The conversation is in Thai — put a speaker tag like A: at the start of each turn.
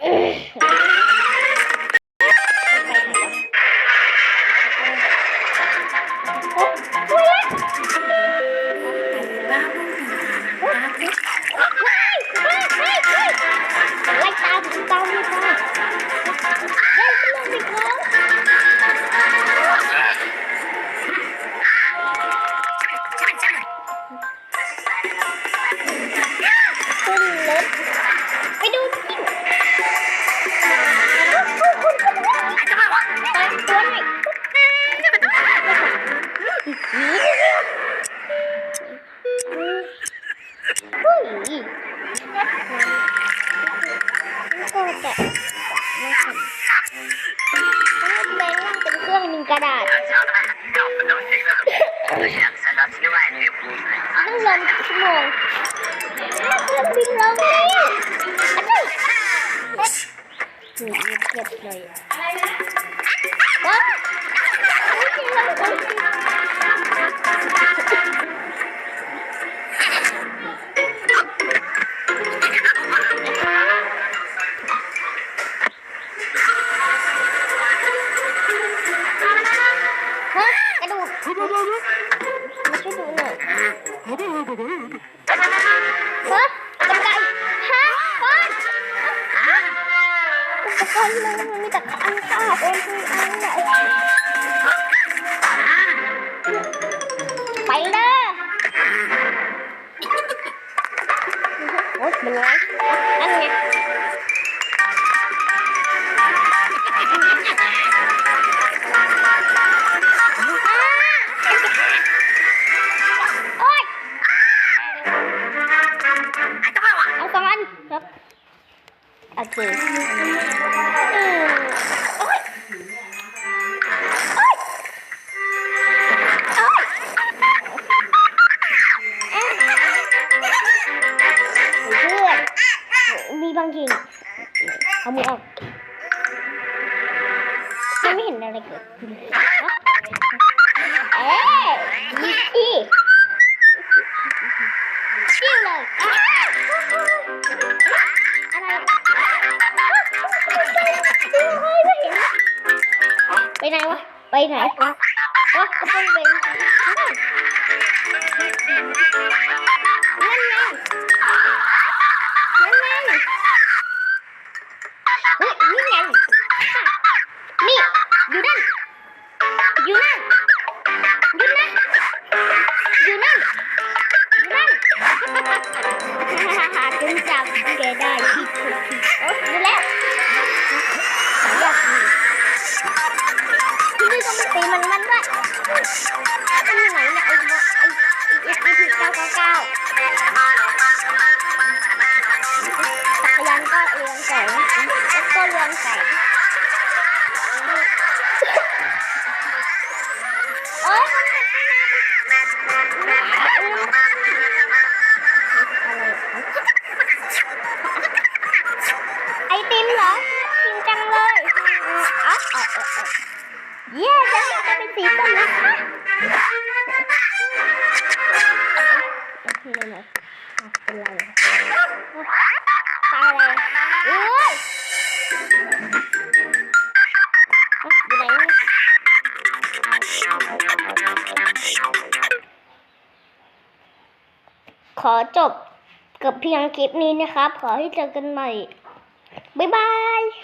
A: ไะไม่ทำแบงค์นั่งเป็นเครื่องหนึ่งกระดาษต้องลงกี่ชั่วโมงเครื่องบินลงนี่อันนี้นี่เก็บเลยว้าวไม่ใช่ลงเครื่อง มาช่วยดูหน่อยฮะกำไก่ฮะก้อนอุปกรณ์เลยมันมีแต่อันขาดเองคืออันไหนไปเลย อเคอืมโอ๊ยโอ๊ยโอ๊ยอะเพื่อนมีบางทีเอามือออกไม่เห็นอะไรเกิดขึ้นเลยฮะเอ๊ะยี่ ไปไหนวะ ไปไหนวะวะก็ต้องไป เย้ฉันอยากจะเป็นสีส้มนะคะเป็นไรเป็นไรตายเลยเอ้ยอยู่ไหนขอจบกับเพียงคลิปนี้นะครับ ขอให้เจอกันใหม่ บ๊ายบาย